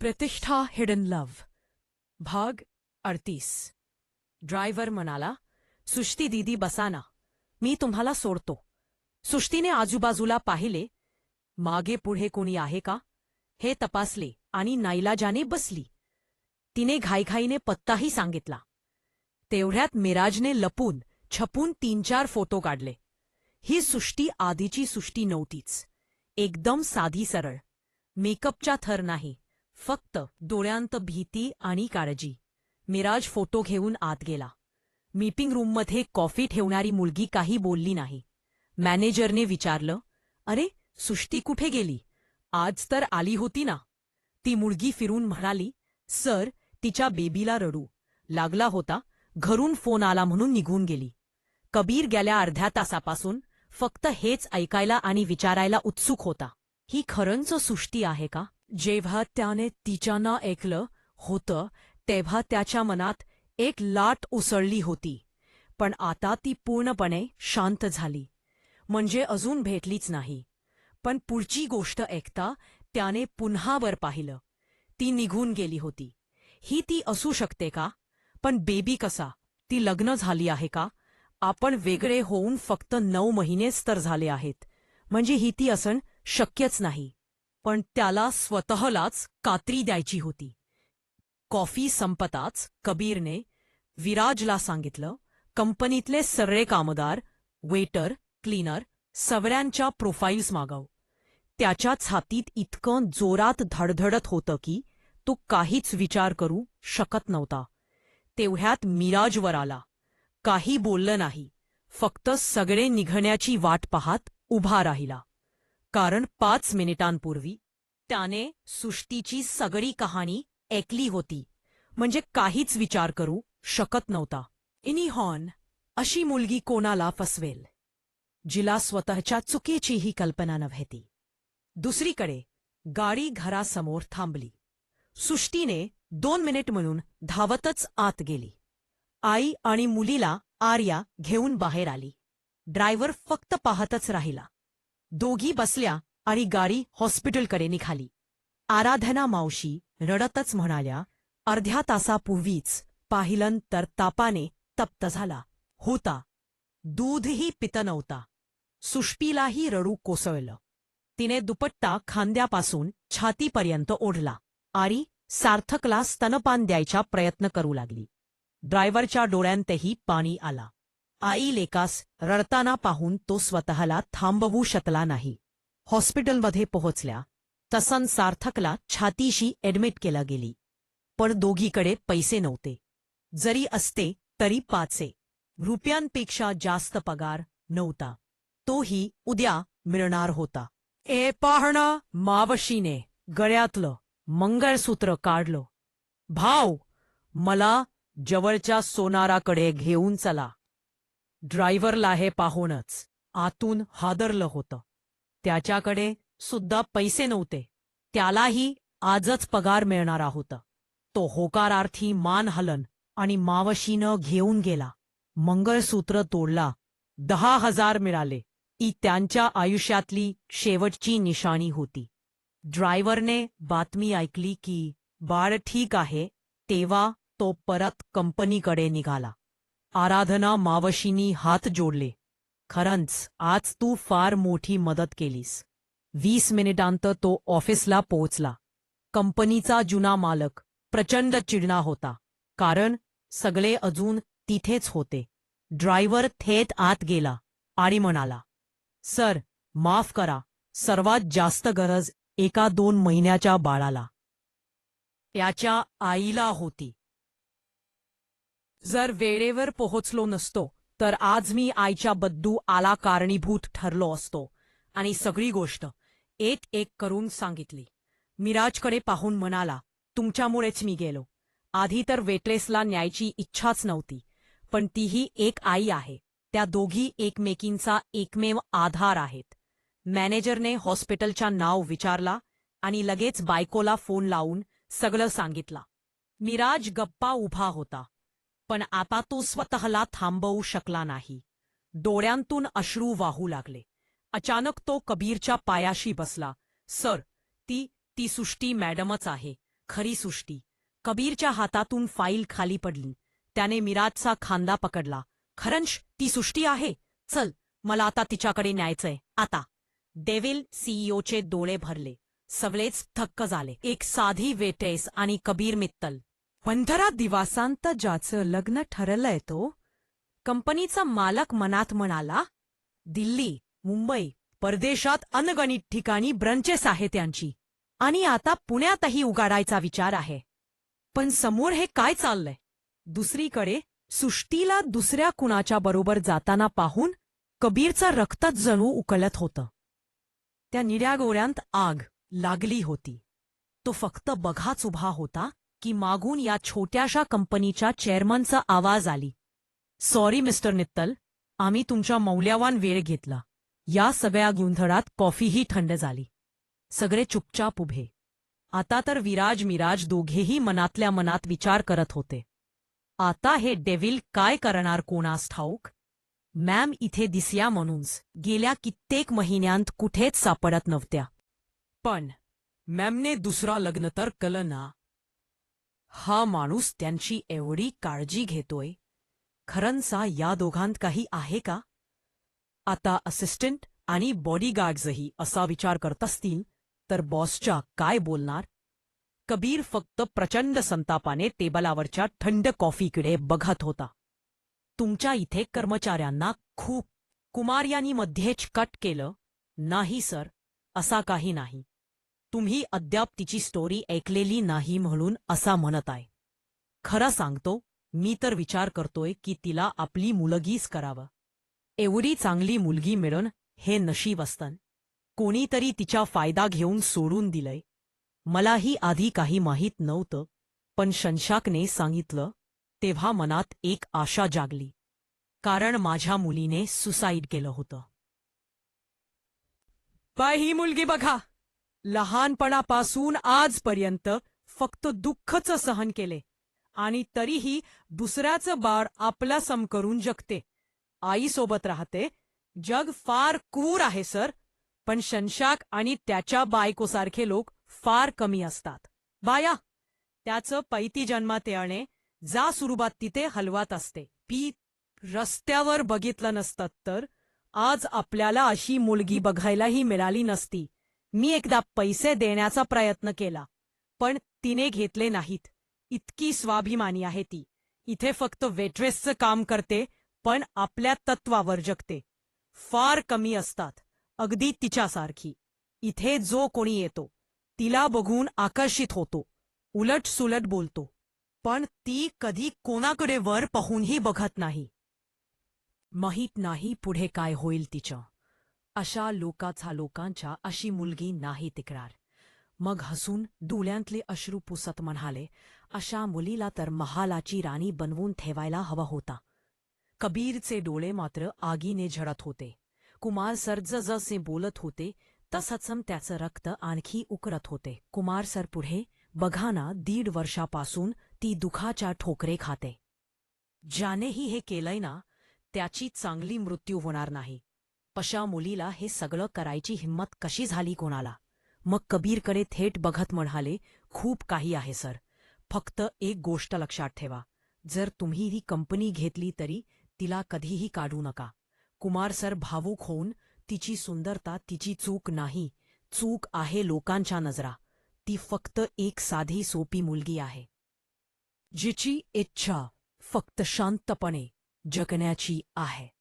प्रतिष्ठा hidden love भाग अडतीस. ड्रायव्हर म्हणाला सुष्टी दीदी बसाना मी तुम्हाला सोडतो. सुष्टीने आजूबाजूला पाहिले मागे पुढे कोणी आहे का? हे तपासले आणि नाईलाजाने बसली. तिने घाईघाईने पत्ताही सांगितला. तेवढ्यात मिराजने लपून छपून तीन चार फोटो काढले. ही सुष्टी आधीची सुष्टी नव्हतीच. एकदम साधी सरळ. मेकअपचा थर नाही. फक्त डोळ्यांत भीती आणि काळजी. मिराज फोटो घेऊन आत गेला. मीटिंग रूममध्ये कॉफी ठेवणारी मुलगी काही बोलली नाही. मॅनेजरने विचारलं अरे सुष्टी कुठे गेली? आज तर आली होती ना. ती मुलगी फिरून म्हणाली सर तिच्या बेबीला रडू. लागला होता घरून फोन आला म्हणून निघून गेली. कबीर गेल्या अर्ध्या तासापासून फक्त हेच ऐकायला आणि विचारायला उत्सुक होता. ही खरंच सुष्टी आहे का? जेव्हा त्याने तिच्या ना ऐकलं होतं तेव्हा त्याच्या मनात एक लाट उसळली होती. पण आता ती पूर्णपणे शांत झाली. म्हणजे अजून भेटलीच नाही. पण पुढची गोष्ट ऐकता त्याने पुन्हा वर पाहिलं. ती निघून गेली होती. ही ती असू शकते का? पण बेबी कसा? ती लग्न झाली आहे का? आपण वेगळे होऊन फक्त नऊ महिनेच तर झाले आहेत. म्हणजे ही ती असण शक्यच नाही. पण त्याला स्वतःलाच कात्री द्यायची होती. कॉफी संपताच कबीरने विराजला सांगितलं कंपनीतले सर्रे कामदार वेटर क्लीनर सगळ्यांच्या प्रोफाईल्स मागव. त्याच्या छातीत इतकं जोरात धडधडत होतं की तो काहीच विचार करू शकत नव्हता. तेवढ्यात मिराजवर आला. काही बोललं नाही. फक्त सगळे निघण्याची वाट पाहत उभा राहिला. कारण पाच मिनिटांपूर्वी त्याने सुष्टीची सगळी कहाणी ऐकली होती. म्हणजे काहीच विचार करू शकत नव्हता. इनी हॉर्न अशी मुलगी कोणाला फसवेल? जिला स्वतःच्या चुकीचीही कल्पना नव्हती. दुसरीकडे गाडी घरासमोर थांबली. सुष्टीने दोन मिनिट म्हणून धावतच आत गेली. आई आणि मुलीला आर्या घेऊन बाहेर आली. ड्रायव्हर फक्त पाहतच राहिला. दोघी बसल्या आणि गाडी हॉस्पिटलकडे निघाली. आराधना मावशी रडतच म्हणाल्या अर्ध्या तासापूर्वीच पाहिलं तर तापाने तप्त झाला. होता. दूधही पित नव्हता. सुष्पीलाही रडू कोसळलं. तिने दुपट्टा खांद्यापासून छातीपर्यंत ओढला आणि सार्थकला स्तनपान द्यायचा प्रयत्न करू लागली. ड्रायव्हरच्या डोळ्यांतही पाणी आला. आई लेकास रडताना पाहून तो स्वतःला थांबवू शकला नाही. हॉस्पिटलमध्ये पोहोचल्या. तसन सार्थकला छातीशी ऍडमिट केला गेली. पण दोघीकडे पैसे नव्हते. जरी असते तरी पाचे रुपयांपेक्षा जास्त पगार नव्हता. तोही उद्या मिळणार होता. ए पाहणं मावशीने गळ्यातलं मंगळसूत्र काढलं. भाव मला जवळच्या सोनाराकडे घेऊन चला. ड्रायव्हरला हे पाहूनच आतून हादरलं होतं. त्याच्याकडे सुद्धा पैसे नव्हते. त्यालाही आजच पगार मिळणारा होता. तो होकारार्थी मान हलन आणि मावशीनं घेऊन गेला. मंगळसूत्र तोडला. दहा हजार मिळाले. ही त्यांच्या आयुष्यातली शेवटची निशाणी होती. ड्रायव्हरने बातमी ऐकली की बाळ ठीक आहे तेव्हा तो परत कंपनीकडे निघाला. आराधना मावशीनी हात जोडले. खरंच आज तू फार मोठी मदत केलीस. वीस मिनिटांत तो ऑफिसला पोहोचला. कंपनीचा जुना मालक प्रचंड चिडणा होता. कारण सगळे अजून तिथेच होते. ड्रायव्हर थेट आत गेला आणि म्हणाला सर माफ करा. सर्वात जास्त गरज एका दोन महिन्याच्या बाळाला. त्याच्या आईला होती. जर वेळेवर पोहोचलो नसतो तर आज मी आईच्या बद्दू आला कारणीभूत ठरलो असतो. आणि सगळी गोष्ट एक एक करून सांगितली. मिराजकडे पाहून म्हणाला तुमच्यामुळेच मी गेलो. आधी तर वेटलेसला न्यायची इच्छाच नव्हती पण तीही एक आई आहे. त्या दोघी एकमेकींचा एकमेव आधार आहेत. मॅनेजरने हॉस्पिटलच्या नाव विचारला आणि लगेच बायकोला फोन लावून सगळं सांगितलं. मिराज गप्पा उभा होता. पण आता तो स्वतःला थांबवू शकला नाही. डोळ्यांतून अश्रू वाहू लागले. अचानक तो कबीरच्या पायाशी बसला. सर ती ती सुष्टी मॅडमच आहे. खरी सुष्टी. कबीरच्या हातातून फाईल खाली पडली. त्याने मिराजचा खांदा पकडला. खरंश ती सुष्टी आहे? चल मला आता तिच्याकडे न्यायचंय. आता. डेव्हिल सीईओचे डोळे भरले. सगळेच थक्क झाले. एक साधी वेटेस आणि कबीर मित्तल. पंधरा दिवसांत ज्याचं लग्न ठरलंय तो कंपनीचा मालक मनात म्हणाला दिल्ली मुंबई परदेशात अनगणित ठिकाणी ब्रंचेस आहे त्यांची आणि आता पुण्यातही उगाडायचा विचार आहे. पण समोर हे काय चाललंय? दुसरीकडे सुष्टीला दुसऱ्या कुणाच्या बरोबर जाताना पाहून कबीरचं रक्तच जणू उकळत होतं. त्या निड्या गोळ्यांत आग लागली होती. तो फक्त बघाच उभा होता की मागून या छोट्याशा कंपनीच्या चेअरमनचा आवाज आली. Sorry mister Nittal. आम्ही तुमच्या मौल्यवान वेळ घेतला. या सगळ्या गोंधळात कॉफीही थंड झाली. सगळे चुपचाप उभे. आता तर विराज मिराज दोघेही मनातल्या मनात विचार करत होते. आता हे डेव्हिल काय करणार कोणास ठाऊक? मॅम इथे दिसया म्हणूनच. गेल्या कित्येक महिन्यांत कुठेच सापडत नव्हत्या. पण मॅमने दुसरा लग्न तर कलं ना. हा माणूस त्यांची एवढी काळजी घेतोय. खरंचा या दोघांत काही आहे का? आता असिस्टंट आणि बॉडीगार्ड्सही असा विचार करत असतील तर बॉसच्या काय बोलणार? कबीर फक्त प्रचंड संतापाने टेबलावरच्या थंड कॉफीकडे बघत होता. तुमच्या इथे कर्मचाऱ्यांना खूप कुमार यांनी मध्येच कट केलं. नाही सर. असा काही नाही. तुम्ही अद्याप तिची स्टोरी ऐकलेली नाही म्हणून असा म्हणत आहे. खरं सांगतो मी तर विचार करतोय की तिला आपली मुलगीच करावं. एवढी चांगली मुलगी मिळून हे नशीब असतं. कोणीतरी तिचा फायदा घेऊन सोडून दिलंय. मलाही आधी काही माहीत नव्हतं पण शंशाकने सांगितलं तेव्हा मनात एक आशा जागली. कारण माझ्या मुलीने सुसाईड केलं होतं. बाय ही मुलगी बघा! लहानपणापासून आजपर्यंत फक्त दुःखच सहन केले. आणि तरीही दुसऱ्याचं बाळ आपला सम करून जगते. आईसोबत राहते. जग फार क्रूर आहे सर. पण शंशाक आणि त्याच्या बायकोसारखे लोक फार कमी असतात. बाया त्याचं पैती जन्मात येणे जा सुरुवात तिथे हलवात असते. पी रस्त्यावर बघितलं नसतं तर आज आपल्याला अशी मुलगी बघायलाही मिळाली नसती. मी एकदा पैसे देण्याचा प्रयत्न केला पण तिने घेतले नाहीत. इतकी स्वाभिमानी आहे ती. इथे फक्त वेट्रेसचं काम करते पण आपल्या तत्वावर जगते. फार कमी असतात अगदी तिच्यासारखी. इथे जो कोणी येतो तिला बघून आकर्षित होतो. उलट सुलट बोलतो. पण ती कधी कोणाकडे वर पाहूनही बघत नाही. माहीत नाही पुढे काय होईल तिचं अशा लोकाचा लोकांच्या अशी मुलगी नाही तिकरार. मग हसून डोळ्यांतले अश्रू पुसत म्हणाले अशा मुलीला तर महालाची राणी बनवून ठेवायला हवा होता. कबीरचे डोळे मात्र आगीने झडत होते. कुमार सर जसे बोलत होते तसंच त्याचं रक्त आणखी उकरत होते. कुमार सर पुढे बघा ना दीड वर्षापासून ती दुखाच्या ठोकरे खाते. ज्यानेही हे केलंय ना त्याची चांगली मृत्यू होणार नाही. अशा मुलीला हे सगळं करायची हिंमत कशी झाली कोणाला? मग कबीरकडे थेट बघत म्हणाले खूप काही आहे सर. फक्त एक गोष्ट लक्षात ठेवा. जर तुम्ही ही कंपनी घेतली तरी तिला कधीही काढू नका. कुमार सर भावूक होऊन तिची सुंदरता तिची चूक नाही. चूक आहे लोकांच्या नजरा. ती फक्त एक साधी सोपी मुलगी आहे. जिची इच्छा फक्त शांतपणे जगण्याची आहे.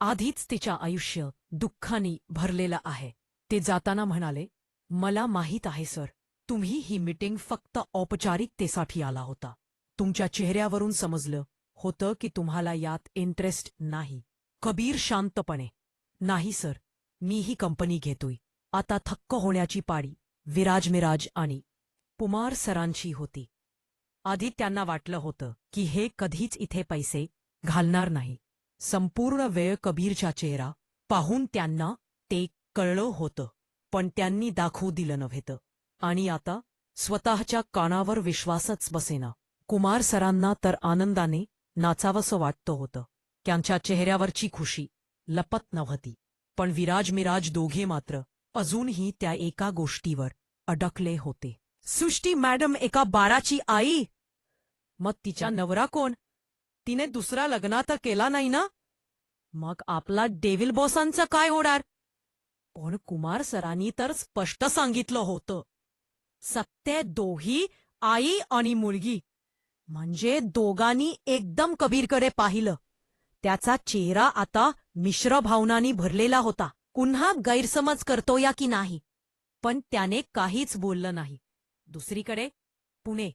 आधीच तिच्या आयुष्य दुःखानी भरलेलं आहे. ते जाताना म्हणाले मला माहीत आहे सर. तुम्ही ही मीटिंग फक्त औपचारिकतेसाठी आला होता. तुमच्या चेहऱ्यावरून समजलं होतं की तुम्हाला यात इंटरेस्ट नाही. कबीर शांतपणे नाही सर. मी ही कंपनी घेतोय. आता थक्क होण्याची पाळी विराज मिराज आणि पुमार सरांची होती. आधी त्यांना वाटलं होतं की हे कधीच इथे पैसे घालणार नाही. संपूर्ण वेळ कबीरचा चेहरा पाहून त्यांना ते कळलं होतं पण त्यांनी दाखवू दिलं नव्हेतं. आणि आता स्वतःच्या कानावर विश्वासच बसेना. कुमार सरांना तर आनंदाने नाचावंसं वाटतं होतं. त्यांच्या चेहऱ्यावरची खुशी लपत नव्हती. पण विराज मिराज दोघे मात्र अजूनही त्या एका गोष्टीवर अडकले होते. सृष्टी मॅडम एका बाराची आई? मग तिच्या नवरा कोण? तिने दुसरा लग्न तर केला नाही ना? मग आपला डेव्हिल बॉसांचं काय होणार? पण कुमार सरांनी तर स्पष्ट सांगितलं होतं. सत्य दोही आई आणि मुलगी. म्हणजे दोघांनी एकदम कबीरकडे पाहिलं. त्याचा चेहरा आता मिश्र भावनांनी भरलेला होता. पुन्हा गैरसमज करतो या की नाही? पण त्याने काहीच बोललं नाही. दुसरीकडे पुणे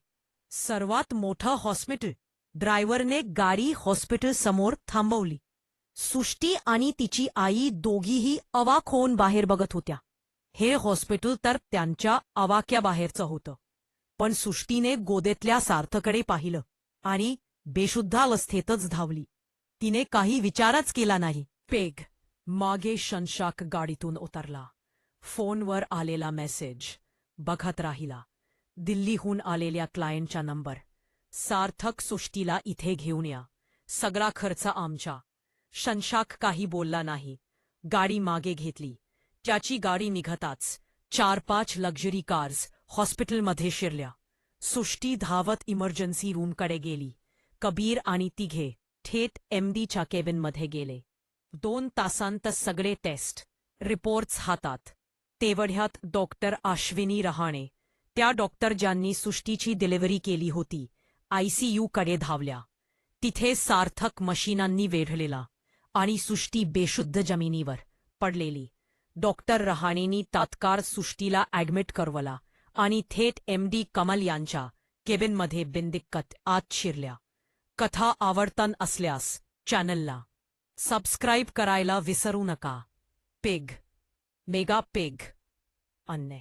सर्वात मोठं हॉस्पिटल. ड्रायव्हरने गाडी हॉस्पिटल समोर थांबवली. सुष्टी आणि तिची आई दोघीही अवाक होऊन बाहेर बघत होत्या. हे हॉस्पिटल तर त्यांच्या अवाक्याबाहेरचं होतं. पण सुष्टीने गोदेतल्या सार्थकडे पाहिलं आणि बेशुद्धावस्थेतच धावली. तिने काही विचारच केला नाही. पेग मागे शनशाक गाडीतून उतरला. फोनवर आलेला मेसेज. बघत राहिला. दिल्लीहून आलेल्या क्लायंटचा नंबर. सार्थक सुष्टीला इथे घेऊन या. सगळा खर्च आमचा शनशाक काही बोलला नाही. गाडी मागे घेतली. त्याची गाडी निघताच चार पाच लक्झरी कार्स हॉस्पिटलमध्ये शिरल्या. सुष्टी धावत इमर्जन्सी रूमकडे गेली. कबीर आणि तिघे थेट एमडीच्या केबिनमध्ये गेले. दोन तासांत सगळे टेस्ट रिपोर्ट्स हातात. तेवढ्यात डॉक्टर आश्विनी रहाणे. त्या डॉक्टर ज्यांनी सुष्टीची डिलिव्हरी केली होती आयसीयूकडे धावल्या. तिथे सार्थक मशिनांनी वेढलेला आणि सुष्टी बेशुद्ध जमिनीवर पडलेली. डॉक्टर रहाणेंनी तात्काळ सुष्टीला ॲडमिट करवला आणि थेट एमडी कमल यांच्या केबिनमध्ये बिंदिक्कत आत शिरल्या. कथा आवडतन असल्यास चॅनलला सबस्क्राईब करायला विसरू नका. पेग मेगा पेग अन्य.